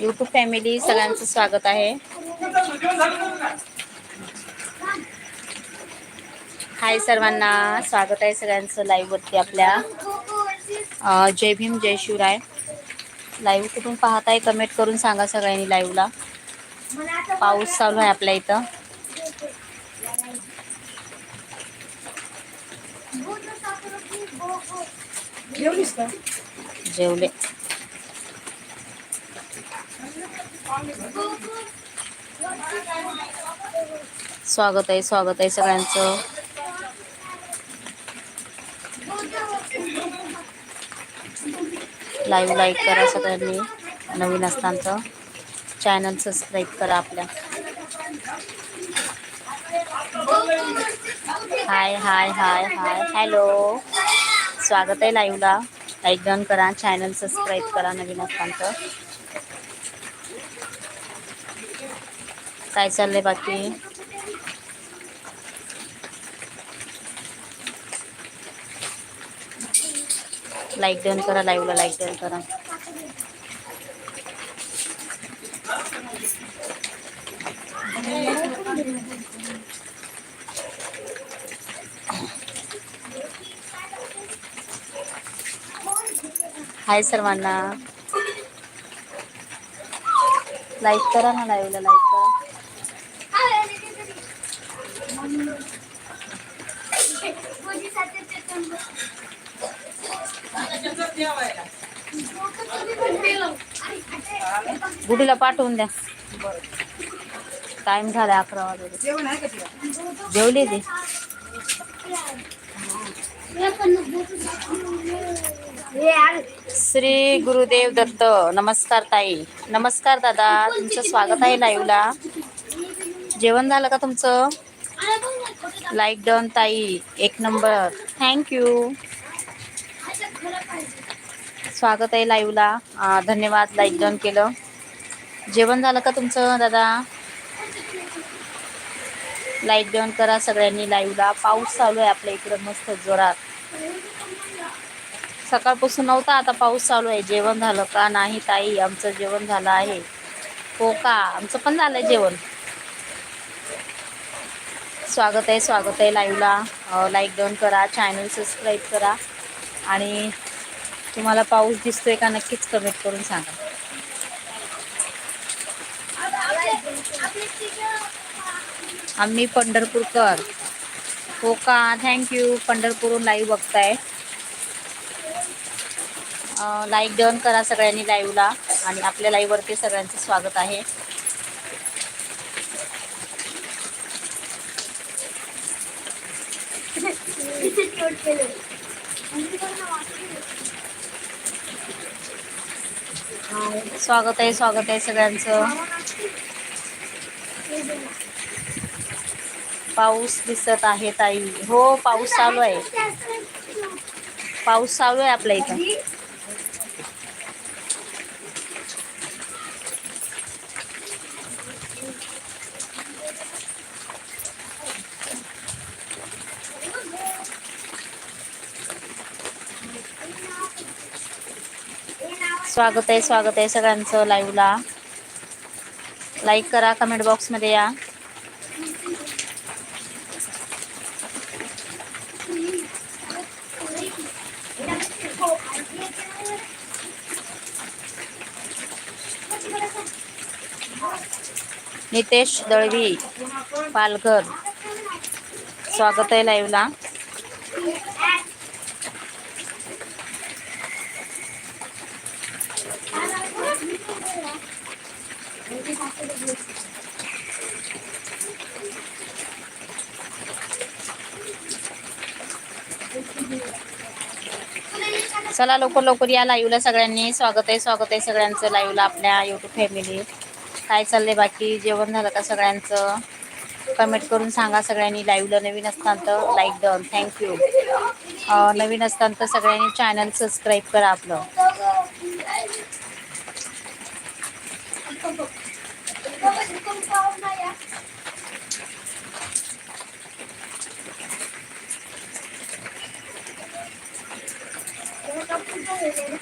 YouTube family सगळ्यांचं स्वागत आहे. हाय सर्वांना स्वागत आहे सगळ्यांचं लाईव्ह वरती आपल्या. जय भीम जय शिवराय. लाईव्ह कुठून पाहताय कमेंट करून सांगा सगळ्यांनी लाईव्हला पाऊस चालू आहे आपल्या इथं. जेवले. स्वागत आहे स्वागत आहे सगळ्यांचं. लाईव्ह लाईक करा सगळ्यांनी नवीन असताना चॅनल सबस्क्राईब करा आपल्या. हाय हाय हाय हाय हॅलो स्वागत आहे लाईव्हला लाईक डन करा चॅनल सबस्क्राईब करा नवीन असताना काय चाललंय बाकी? लाईक डन करा लाईव्हला लाईक डन करा. हाय सर्वांना. लाईक करा ना लाईव्हला लाईक करा. गुडीला पाठवून द्या. टाइम झाला अकरा वाजता जेवली ती? श्री गुरुदेव दत्त. नमस्कार ताई. नमस्कार दादा. तुमचं स्वागत आहे लाईव्हला जेवण झालं का तुमचं? लाईक डन ताई. एक नंबर थँक्यू स्वागत आहे लाईव्हला धन्यवाद लाईक डन केलं. जेवण झालं का तुमचं दादा? लाईक डन करा सगळ्यांनी लाईव्हला पाऊस चालू आहे आपल्या इकडं मस्त जोरात. सकाळपासून नव्हता आता पाऊस चालू आहे. जेवण झालं का? नाही ताई आमचं जेवण झालं आहे. हो का? आमचं पण झालं जेवण. स्वागत आहे स्वागत आहे लाईव्हला. लाईक डन करा चॅनल सबस्क्राईब करा. आणि तुम्हाला पाऊस दिसतोय का नक्कीच कमेंट करून सांगा. आम्ही पंढरपूरकर. हो का? थँक्यू पंढरपूरहून लाईव्ह बघताय. लाईक डन करा सगळ्यांनी लाईव्हला आणि आपल्या लाईव्हवरती सगळ्यांचं स्वागत आहे. स्वागत आहे स्वागत आहे सगळ्यांचं. पाऊस दिसत आहे ताई. हो पाऊस चालू आहे. पाऊस चालू आहे आपल्या इथं. स्वागत आहे स्वागत आहे सगळ्यांचं लाईव्हला लाईक करा कमेंट बॉक्समध्ये या. नितेश दळवी पालघर. स्वागत आहे लाईव्हला चला लवकर लवकर या लाईव्हला सगळ्यांनी. स्वागत आहे स्वागत आहे सगळ्यांचं लाईव्हला आपल्या यूट्यूब फॅमिली काय चाललंय बाकी? जेवण झालं का सगळ्यांचं? कमेंट करून सांगा सगळ्यांनी. लाईव्हला नवीन असताना तर लाईक डन थँक्यू नवीन असताना तर सगळ्यांनी चॅनल सबस्क्राईब करा आपलं. Bye.